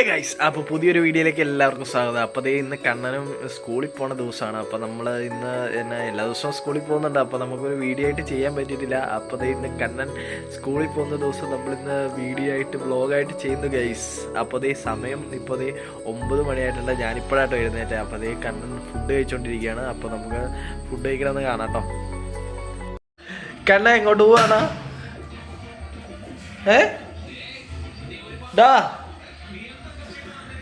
Hey guys അപ്പോൾ പുതിയൊരു വീഡിയോയിലേക്ക് എല്ലാവർക്കും സ്വാഗതം. അപ്പോൾ ദേ ഇന്ന് കണ്ണനും സ്കൂളിൽ പോണ ദിവസമാണ് അപ്പോൾ നമ്മൾ ഇന്ന് എന്നെ എല്ലാ ദിവസവും സ്കൂളിൽ പോകുന്നുണ്ട്. അപ്പോൾ നമുക്കൊരു വീഡിയോ ആയിട്ട് ചെയ്യാൻ പറ്റിയിട്ടില്ല. അപ്പോൾ ദേ ഇന്ന് കണ്ണൻ സ്കൂളിൽ പോകുന്ന ദിവസം നമ്മളിന്ന് വീഡിയോ ആയിട്ട് വ്ളോഗായിട്ട് ചെയ്യുന്നു ഗൈസ് അപ്പോൾ ദേ സമയം ഇപ്പോൾ ദേ ഒമ്പത് മണിയായിട്ടുണ്ട്. ഞാനിപ്പോഴാട്ടോ എഴുന്നേറ്റേ. അപ്പോൾ ദേ കണ്ണൻ ഫുഡ് കഴിച്ചുകൊണ്ടിരിക്കുകയാണ് അപ്പോൾ നമുക്ക് ഫുഡ് കഴിക്കണമെന്ന് കാണാം കേട്ടോ. കണ്ണ എങ്ങോട്ട് പോവാണ്? ഏ? ഡാ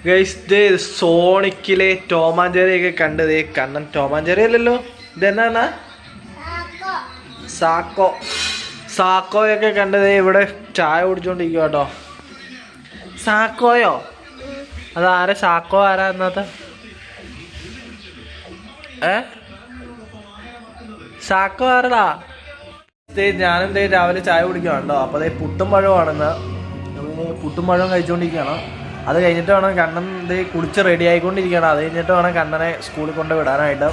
ഗൈസ് സോണിക്കിലെ ടോമാഞ്ചേരിയൊക്കെ കണ്ടത് കണ്ണൻ ടോമാഞ്ചേരി അല്ലല്ലോ ഇതെന്നാ സാക്കോ. സാക്കോയൊക്കെ കണ്ടത് ഇവിടെ ചായ കുടിച്ചോണ്ടിരിക്കുക കേട്ടോ സാക്കോയോ? അതാരെ? സാക്കോ ആരാ എന്നാത്ത ഏ? സാക്കോ ആരടാ? ഞാനും രാവിലെ ചായ കുടിക്കുകയാണല്ലോ അപ്പോൾ അതേ പുട്ടും പഴമാണെന്ന് പുട്ടും പഴവും കഴിച്ചുകൊണ്ടിരിക്കുകയാണ് അത് കഴിഞ്ഞിട്ട് വേണം കണ്ണൻ ഇത് കുളിച്ച് റെഡി ആയിക്കൊണ്ടിരിക്കുകയാണ്. അത് കഴിഞ്ഞിട്ട് വേണം കണ്ണനെ സ്കൂളിൽ കൊണ്ട് വിടാനായിട്ട്.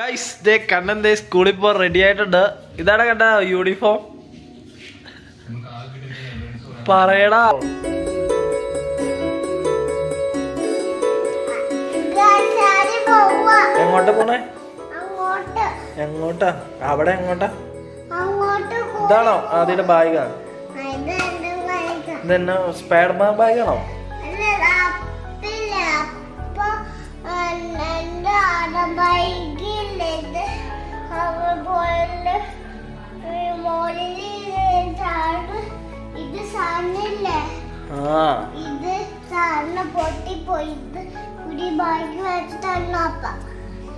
ഗൈസ് ദേ കണ്ണൻ ദേ സ്കൂളിൽ പോകാൻ റെഡി ആയിട്ടുണ്ട്. ഇതാണ് കണ്ട യൂണിഫോം പറയടാ. എങ്ങോട്ട് പോണേ? എങ്ങോട്ടാ? അവിടെ എങ്ങോട്ടാ? ഇതാണോ അതിന്റെ ബാഗാണ്. ഇതെന്നാ സ്പൈഡർമാൻ ബാഗാണോ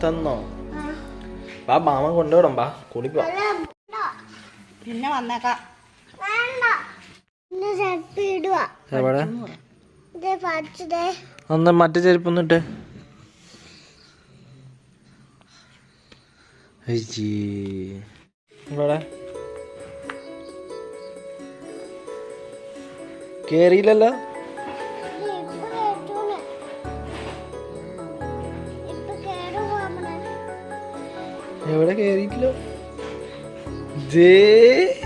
തന്നെ ബാ മാമ കൊണ്ടുവിടം ബാ കുളിപ്പോ പിന്നെ വന്നേക്കാം. എവിടെ? ഒന്ന് മറ്റേ ചെരുപ്പൊന്നിട്ട് ഇവിടെ കേറിയില്ലല്ലോ. എവിടെ കേറിയിട്ടില്ല? ദേ.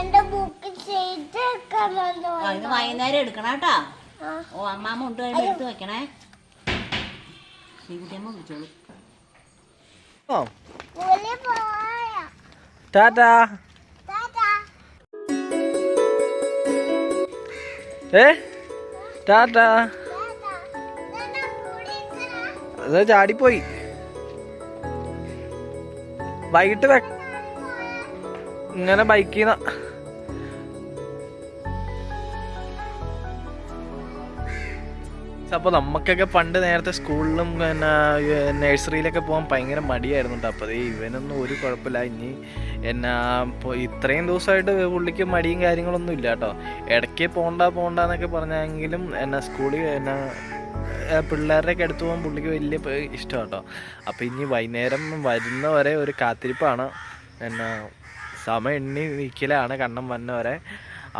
എന്റെ വൈകുന്നേരം എടുക്കണം കേട്ടാ. ഓ അമ്മാമ്മ ഉണ്ട് കഴിയുമ്പോൾ എടുത്ത് വെക്കണേ. ശ്രീകുട്ടിയമ്മ വിളിച്ചോളൂ. ഓ. ടാറ്റാ. ഏ? ടാറ്റാ? അത് ചാടിപ്പോയി. വൈകിട്ട് വെ ഇങ്ങനെ ബൈക്കിൽ അപ്പോൾ നമുക്കൊക്കെ പണ്ട് നേരത്തെ സ്കൂളിലും പിന്നെ നഴ്സറിയിലൊക്കെ പോകാൻ ഭയങ്കര മടിയായിരുന്നു കേട്ടോ അപ്പോൾ ഇവനൊന്നും ഒരു കുഴപ്പമില്ല. ഇനി എന്നാ ഇത്രയും ദിവസമായിട്ട് പുള്ളിക്ക് മടിയും കാര്യങ്ങളൊന്നും ഇല്ല കേട്ടോ ഇടയ്ക്ക് പോണ്ട പോണ്ട എന്നൊക്കെ പറഞ്ഞെങ്കിലും എന്നാ സ്കൂളിൽ എന്നാ പിള്ളേരുടെയൊക്കെ അടുത്ത് പോകാൻ പുള്ളിക്ക് വലിയ ഇഷ്ടം കേട്ടോ അപ്പോൾ ഇനി വൈകുന്നേരം വരുന്ന വരെ ഒരു കാത്തിരിപ്പാണ്. എന്നാ സമയം എണ്ണി നിൽക്കലാണ് കണ്ണം വന്നവരെ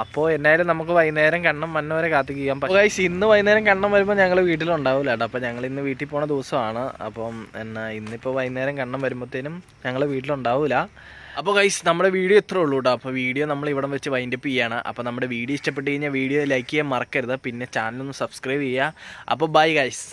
അപ്പോൾ എന്നായാലും നമുക്ക് വൈകുന്നേരം കണ്ണം വന്നവരെ കാത്തിരിക്കാം അപ്പോൾ ഗൈസ് ഇന്ന് വൈകുന്നേരം കണ്ണം വരുമ്പോൾ ഞങ്ങൾ വീട്ടിലുണ്ടാവില്ല കേട്ടോ. അപ്പോൾ ഞങ്ങൾ ഇന്ന് വീട്ടിൽ പോണ ദിവസമാണ്. അപ്പം എന്നാ ഇന്നിപ്പോൾ വൈകുന്നേരം കണ്ണം വരുമ്പോഴത്തേനും ഞങ്ങൾ വീട്ടിലുണ്ടാവില്ല അപ്പോൾ ഗൈസ് നമ്മുടെ വീഡിയോ ഇത്രേ ഉള്ളൂ കേട്ടോ. അപ്പോൾ വീഡിയോ നമ്മൾ ഇവിടം വെച്ച് വൈൻഡപ്പ് ചെയ്യാണ്. അപ്പോൾ നമ്മുടെ വീഡിയോ ഇഷ്ടപ്പെട്ട് കഴിഞ്ഞാൽ വീഡിയോ ലൈക്ക് ചെയ്യാൻ മറക്കരുത്. പിന്നെ ചാനലൊന്ന് സബ്സ്ക്രൈബ് ചെയ്യുക. അപ്പോൾ ബൈ ഗൈസ്